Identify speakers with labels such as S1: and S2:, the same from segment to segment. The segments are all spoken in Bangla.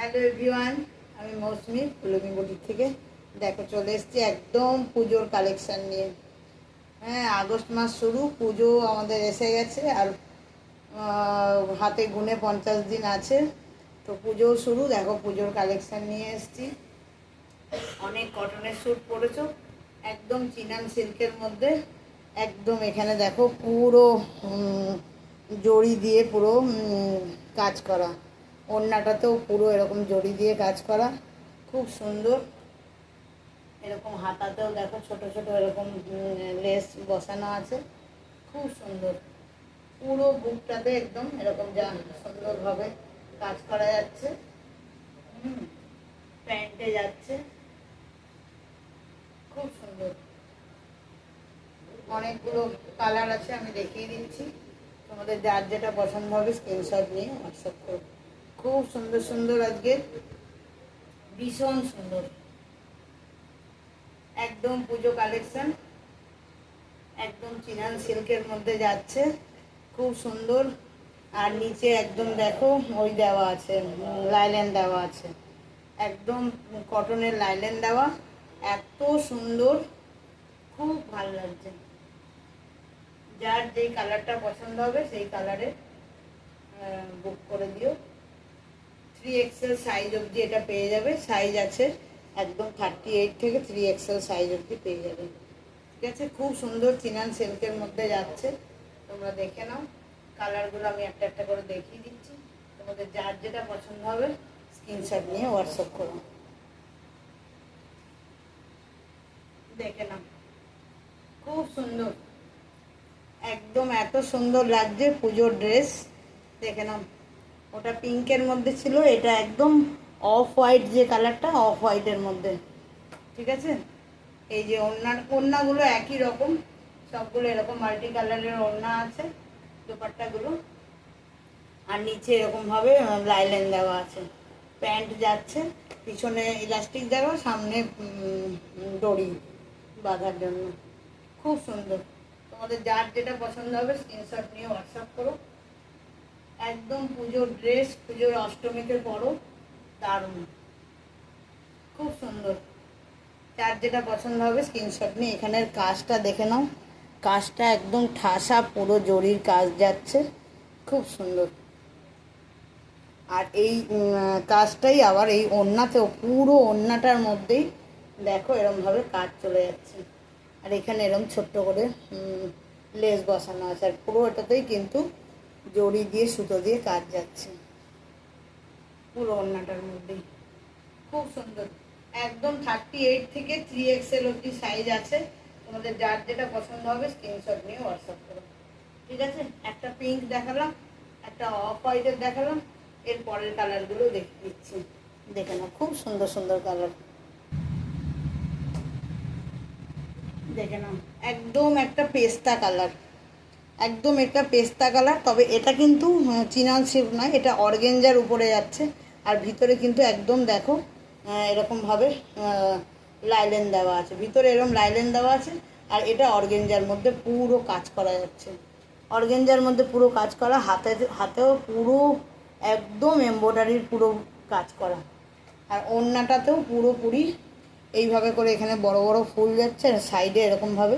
S1: হ্যালো এভরিওয়ান, আমি মৌসুমি ফুলমি বুটিক থেকে। দেখো, চলে এসেছি একদম পুজোর কালেকশান নিয়ে। হ্যাঁ আগস্ট মাস শুরু, পুজো আমাদের এসে গেছে, আর হাতে গুনে পঞ্চাশ দিন আছে। তো পুজো শুরু, দেখো, পুজোর কালেকশান নিয়ে এসেছি। অনেক কটনের স্যুট পরেছো, একদম চিনান সিল্কের মধ্যে। একদম এখানে দেখো, পুরো জড়ি দিয়ে পুরো কাজ করা। ওড়নাটাতেও পুরো এরকম জড়ি দিয়ে কাজ করা। খুব সুন্দর। এরকম হাতাতেও দেখো ছোট ছোট এরকম লেস বসানো আছে। খুব সুন্দর। পুরো বুকটাতে একদম এরকম যা সুন্দরভাবে কাজ করা যাচ্ছে। হুম, প্যান্টে যাচ্ছে। খুব সুন্দর। অনেকগুলো কালার আছে, আমি দেখিয়ে দিচ্ছি। তোমাদের যার যেটা পছন্দ হবে স্ক্রিনশট নিয়ে হোয়াটসঅ্যাপ করো। খুব সুন্দর সুন্দর আজকে। ভীষণ সুন্দর। একদম পুজো কালেকশন একদম চিনান সিল্কের মধ্যে যাচ্ছে। খুব সুন্দর। আর নিচে একদম দেখো, ওই দেওয়া আছে, লাইলেন দেওয়া আছে। একদম কটনের লাইলেন দেওয়া। এত সুন্দর। খুব ভালো লাগছে। যার যেই কালারটা পছন্দ হবে, সেই কালারে বুক করে দিও। থ্রি এক্সেল সাইজ অবধি এটা পেয়ে যাবে। সাইজ আছে একদম থার্টি এইট থেকে থ্রি এক্সেল সাইজ অবধি পেয়ে যাবে। ঠিক আছে? খুব সুন্দর চিনান সিল্কের মধ্যে যাচ্ছে। তোমরা দেখে নাও। কালারগুলো আমি একটা একটা করে দেখিয়ে দিচ্ছি। তোমাদের যার যেটা পছন্দ হবে স্ক্রিনশট নিয়ে হোয়াটসঅ্যাপ করো। দেখে নাও। খুব সুন্দর। একদম এত সুন্দর লাগছে পুজোর ড্রেস দেখে নাও। ওটা পিঙ্কের মধ্যে ছিল, এটা একদম অফ হোয়াইট যে কালারটা অফ হোয়াইটের মধ্যে। ঠিক আছে? এই যে ওড়না ওড়নাগুলো একই রকম, সবগুলো এরকম মাল্টি কালারের ওড়না আছে, দোপাট্টাগুলো। আর নিচে এরকমভাবে লাইলেন দেওয়া আছে। প্যান্ট যাচ্ছে, পিছনে ইলাস্টিক দেওয়া, সামনে দড়ি বাঁধার জন্য। খুব সুন্দর। তোমাদের যার যেটা পছন্দ হবে স্ক্রিনশট নিয়ে হোয়াটসঅ্যাপ করো। একদম পুজোর ড্রেস পুজোর অষ্টমীতে পরো, দারুণ। খুব সুন্দর। যার যেটা পছন্দ হবে স্ক্রিনশট নিয়ে এখানের কাজটা দেখে নাও। কাজটা একদম ঠাসা, পুরো জরির কাজ যাচ্ছে। খুব সুন্দর। আর এই কাজটাই আবার এই ওড়নাতেও, পুরো ওড়নাটার মধ্যেই দেখো এরমভাবে কাজ চলে যাচ্ছে। আর এখানে এরম ছোট্ট করে লেস বসানো আছে। আর পুরো এটাতেই কিন্তু জড়ি দিয়ে, সুতো দিয়ে কাজ যাচ্ছে। পুরো ওড়নাটার মধ্যেই। খুব সুন্দর। একদম থার্টি এইট থেকে থ্রি এক্সেল অবধি সাইজ আছে। তোমাদের যার যেটা পছন্দ হবে স্ক্রিনশট নিয়ে হোয়াটসঅ্যাপ করো। ঠিক আছে? একটা পিঙ্ক দেখালাম, একটা অফ হোয়াইটের দেখালাম। এর পরের কালারগুলো দেখে দিচ্ছি দেখে নাও, খুব সুন্দর সুন্দর কালার দেখে নাও, একদম একটা পেস্তা কালার একদম এটা পেস্তা কালার তবে এটা কিন্তু আহ, চিনান নয় এটা অর্গেঞ্জার উপরে যাচ্ছে। আর ভিতরে কিন্তু একদম দেখো এরকমভাবে লাইলেন দেওয়া আছে। ভিতরে এরকম লাইলেন দেওয়া আছে আর এটা অর্গেঞ্জার মধ্যে পুরো কাজ করা যাচ্ছে। অর্গেঞ্জার মধ্যে পুরো কাজ করা হাতে হাতেও পুরো একদম এমব্রয়ডারির পুরো কাজ করা। আর ওড়নাটাতেও পুরোপুরি এইভাবে করে এখানে বড় বড় ফুল যাচ্ছে আর সাইডে এরকমভাবে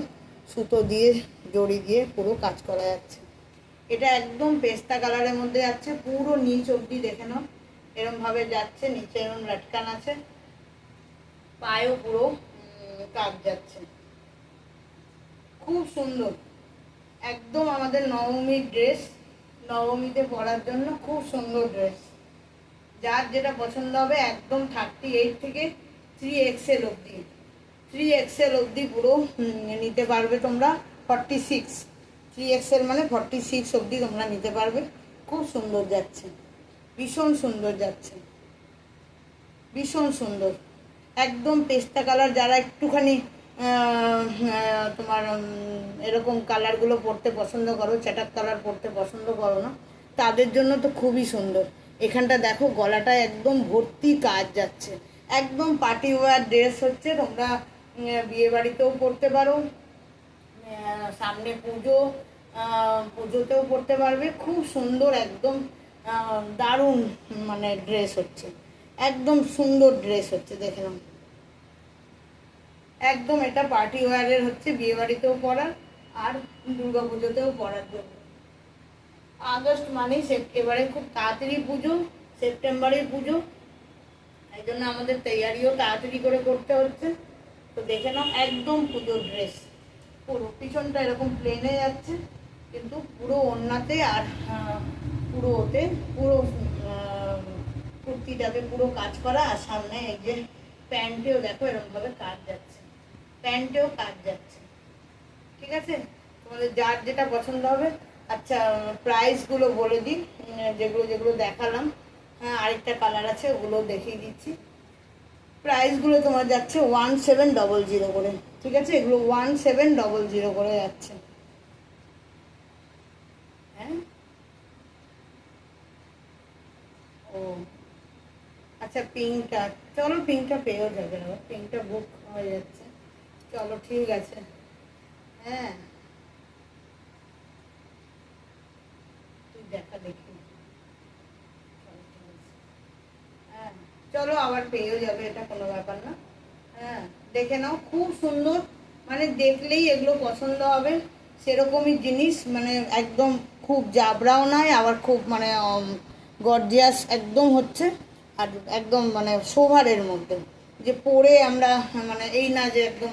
S1: সুতো দিয়ে জড়ি দিয়ে পুরো কাজ করা যাচ্ছে। এটা একদম পেস্তা কালারের মধ্যে যাচ্ছে, পুরো নিচ অবধি দেখে নাও এরমভাবে যাচ্ছে, নিচে এরম লাটকান আছে। পায়েও পুরো কাজ যাচ্ছে। খুব সুন্দর। একদম আমাদের নবমীর ড্রেস, নবমীতে পরার জন্য খুব সুন্দর ড্রেস। যার যেটা পছন্দ হবে একদম থার্টি এইট থেকে থ্রি এক্সেল অবধি। থ্রি এক্সেল অবধি পুরো নিতে পারবে তোমরা। ফর্টি সিক্স থ্রি এক্সেল মানে ফর্টি সিক্স অবধি তোমরা নিতে পারবে। খুব সুন্দর যাচ্ছে। ভীষণ সুন্দর যাচ্ছে। ভীষণ সুন্দর। একদম পেস্তা কালার যারা একটুখানি তোমার এরকম কালারগুলো পরতে পছন্দ করো চ্যাটাক কালার পরতে পছন্দ করো না, তাদের জন্য তো খুবই সুন্দর। এখানটা দেখো, গলাটা একদম ভর্তি কাজ যাচ্ছে। একদম পার্টি ওয়ার ড্রেস হচ্ছে, তোমরা বিয়ে বাড়িতেও পরতে পারো। সামনে পুজো পুজোতেও পরতে পারবে। খুব সুন্দর, একদম দারুণ মানে ড্রেস হচ্ছে। একদম সুন্দর ড্রেস হচ্ছে, দেখে নাও। একদম এটা পার্টি ওয়ারের হচ্ছে বিয়ে বাড়িতেও পরার আর দুর্গা পুজোতেও পরার জন্য। আগস্ট মানেই এবারে খুব তাড়াতাড়ি পুজো সেপ্টেম্বরের পুজো। এই জন্য আমাদের তৈয়ারিও তাড়াতাড়ি করে করতে হচ্ছে। তো দেখে নাও, একদম পুজোর ড্রেস পুরো পিছনটা এরকম প্লেনে যাচ্ছে, কিন্তু পুরো ওড়নাতে আর পুরো ওতে পুরো কুর্তিটাতে পুরো কাজ করা আর সামনে এই যে প্যান্টেও দেখো এরকমভাবে কাজ যাচ্ছে, প্যান্টেও কাজ যাচ্ছে, ঠিক আছে? তোমাদের যার যেটা পছন্দ হবে আচ্ছা প্রাইসগুলো বলে দিই যেগুলো যেগুলো দেখালাম হ্যাঁ আরেকটা কালার আছে, ওগুলো দেখিয়ে দিচ্ছি। প্রাইসগুলো তোমার যাচ্ছে ওয়ান সেভেন ডবল জিরো করে। ঠিক আছে? এগুলো ওয়ান সেভেন ডবল জিরো করে যাচ্ছে। হ্যাঁ? ও। আচ্ছা পিঙ্কটা। চলো পিঙ্কটা পেয়েও যাবে না পিঙ্কটা বুক হয়ে যাচ্ছে। চলো, ঠিক আছে। হ্যাঁ। তুই দেখা দেখি চলো, ঠিক আছে। হ্যাঁ চলো আবার পেয়েও যাবে, এটা কোনো ব্যাপার না। হ্যাঁ দেখে নাও, খুব সুন্দর। মানে দেখলেই এগুলো পছন্দ হবে। সেরকমই জিনিস মানে একদম খুব জাবরাও নয় আবার খুব মানে গর্জিয়াস একদম হচ্ছে। আর একদম মানে সোভারের মধ্যে। যে পরে আমরা মানে এই না যে একদম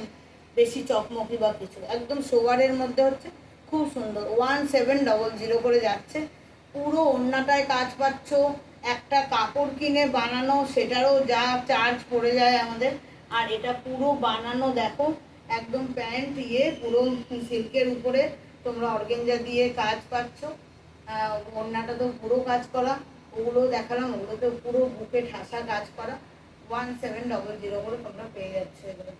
S1: বেশি চকমকি বা কিছু, একদম সোভারের মধ্যে হচ্ছে। খুব সুন্দর। ওয়ান সেভেন ডবল জিরো করে যাচ্ছে। পুরো অন্যটায় কাজ পাচ্ছ। একটা কাপড় কিনে বানানো, সেটারও যা চার্জ পড়ে যায় আমাদের। আর এটা পুরো বানানো দেখো, একদম প্যান্ট ইয়ে পুরো সিল্কের উপরে। তোমরা অর্গেঞ্জা দিয়ে কাজ পাচ্ছ। ওড়নাটা তো পুরো কাজ করা। ওগুলো দেখালাম ওগুলো তো পুরো বুকে ঠাসা কাজ করা। ওয়ান সেভেন ডবল জিরো করে তোমরা পেয়ে যাচ্ছে এগুলো।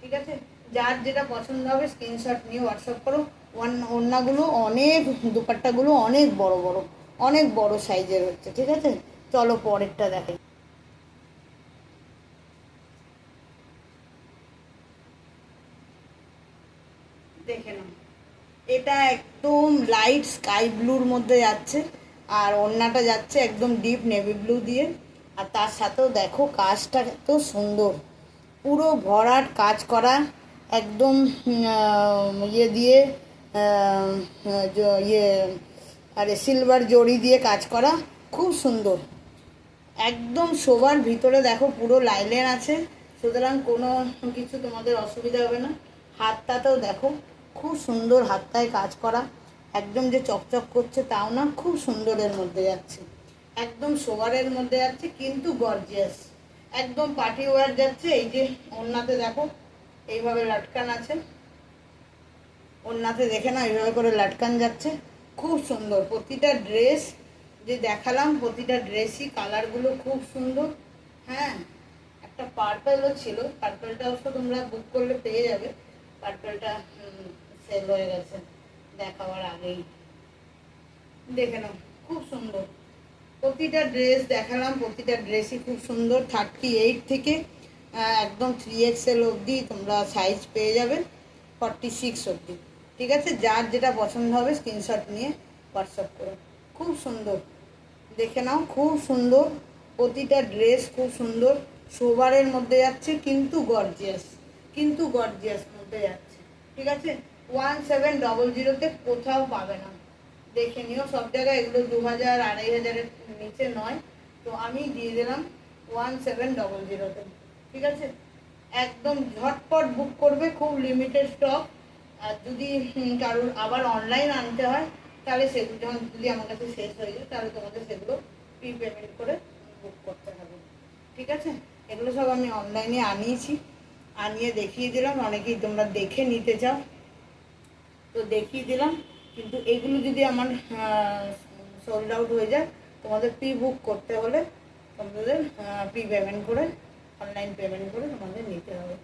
S1: ঠিক আছে? যার যেটা পছন্দ হবে স্ক্রিনশট নিয়ে হোয়াটসঅ্যাপ করো। ওড়নাগুলো অনেক, দুপাট্টাগুলো অনেক বড় বড়, অনেক বড় সাইজের হচ্ছে, ঠিক আছে? চলো পরেরটা দেখাই। দেখে এটা একদম লাইট স্কাই ব্লুর মধ্যে যাচ্ছে, আর ওড়নাটা যাচ্ছে একদম ডিপ নেভি ব্লু দিয়ে। আর তার সাথেও দেখো কাজটা এত সুন্দর। পুরো ভরাট কাজ করা, একদম ইয়ে দিয়ে ইয়ে আরে সিলভার জড়ি দিয়ে কাজ করা, খুব সুন্দর। একদম শোবার ভিতরে দেখো পুরো লাইলেন আছে। সুতরাং কোনো কিছু তোমাদের অসুবিধা হবে না। হাতটাতেও দেখো, খুব সুন্দর হাতটায় কাজ করা। একদম যে চকচক করছে তাও না, খুব সুন্দরের মধ্যে যাচ্ছে। একদম শোয়ারের মধ্যে যাচ্ছে, কিন্তু গর্জিয়াস একদম পার্টি ওয়ার যাচ্ছে, এই যে ওড়নাতে দেখো, এইভাবে লাটকান আছে। ওড়নাতে দেখে না এইভাবে করে লাটকান যাচ্ছে। খুব সুন্দর, প্রতিটা ড্রেস যে দেখালাম প্রতিটা ড্রেসই কালারগুলো খুব সুন্দর। হ্যাঁ একটা পার্পেলও ছিল। পার্পেলটা অবশ্য তোমরা বুক করলে পেয়ে যাবে। পার্পেলটা সেল হয়ে গেছে দেখাবার আগেই। দেখে নাও, খুব সুন্দর। প্রতিটা ড্রেস দেখালাম, প্রতিটা ড্রেসই খুব সুন্দর। থার্টি এইট থেকে একদম থ্রি এক্সেল অবধি তোমরা সাইজ পেয়ে যাবে ফর্টি সিক্স অবধি। ঠিক আছে? যার যেটা পছন্দ হবে স্ক্রিনশট নিয়ে হোয়াটসঅ্যাপ করো। খুব সুন্দর। দেখে নাও, খুব সুন্দর। প্রতিটা ড্রেস খুব সুন্দর। সোবারের মধ্যে যাচ্ছে, কিন্তু গর্জিয়াস কিন্তু গর্জিয়াস মধ্যে যাচ্ছে। ঠিক আছে? ওয়ান সেভেন ডবল জিরোতে কোথাও পাবে না। দেখে নিও, সব জায়গায় এগুলো দু হাজার, আড়াই হাজারের নিচে নয়। তো আমি দিয়ে দিলাম ওয়ান সেভেন ডবল জিরোতে ঠিক আছে? একদম ঝটপট বুক করবে, খুব লিমিটেড স্টক আর যদি কারোর আবার অনলাইন আনতে হয় তাহলে সেগুলো যখন যদি আমার কাছে শেষ হয়ে যায়, তাহলে তোমাদের সেগুলো প্রি পেমেন্ট করে বুক করতে হবে। ঠিক আছে? এগুলো সব আমি অনলাইনে আনিয়েছি। আনিয়ে দেখিয়ে দিলাম। অনেকেই তোমরা দেখে নিতে চাও। তো দেখিয়ে দিলাম। কিন্তু এগুলো যদি আমার সোল্ড আউট হয়ে যায়, তোমাদের প্রি বুক করতে হলে তোমাদের প্রি পেমেন্ট করে অনলাইন পেমেন্ট করে তোমাদের নিতে হবে।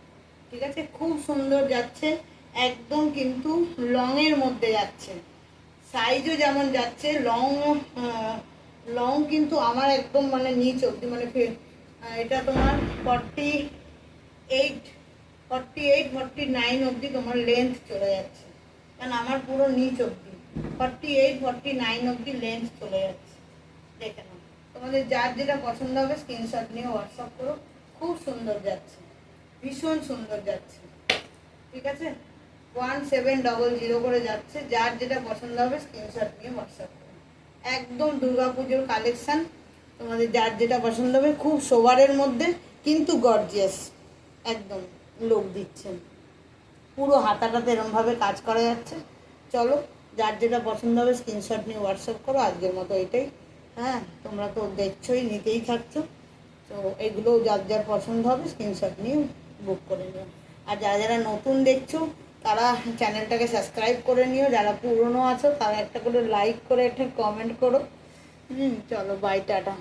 S1: ঠিক আছে? খুব সুন্দর যাচ্ছে। একদম কিন্তু লংয়ের মধ্যে যাচ্ছে। সাইজও যেমন যাচ্ছে লং লং কিন্তু আমার একদম মানে নিচ অবধি মানে এটা তোমার forty eight forty eight forty nine অবধি তোমার লেন্থ চলে যাচ্ছে। কারণ আমার পুরো নিচ অবধি ফর্টি এইট ফর্টি নাইন অবধি লেন্থ চলে যাচ্ছে। দেখে নাও। তোমাদের যার যেটা পছন্দ হবে স্ক্রিনশট নিয়ে হোয়াটসঅ্যাপ করো। খুব সুন্দর যাচ্ছে। ভীষণ সুন্দর যাচ্ছে। ঠিক আছে? ওয়ান সেভেন ডবল জিরো করে যাচ্ছে। যার যেটা পছন্দ হবে স্ক্রিনশট নিয়ে হোয়াটসঅ্যাপ করো। একদম দুর্গাপুজোর কালেকশন তোমাদের যার যেটা পছন্দ হবে, খুব সোবারের মধ্যে, কিন্তু গর্জিয়াস একদম লোক দিচ্ছেন। পুরো হাতাটাতে এরমভাবে কাজ করা যাচ্ছে। চলো, যার যেটা পছন্দ হবে স্ক্রিনশট নিয়ে হোয়াটসঅ্যাপ করো। আজকের মতো এটাই। হ্যাঁ তোমরা তো দেখছোই, নিতেই থাকছো। তো এগুলো যার যার পছন্দ হবে স্ক্রিনশট নিয়ে বুক করে নিও। আর যারা যারা নতুন দেখছ তারা চ্যানেলটাকে সাবস্ক্রাইব করে নিও। যারা পুরনো আছো, তারা একটা করে লাইক করে, একটা কমেন্ট করো। হুম, চলো বাই টাটা।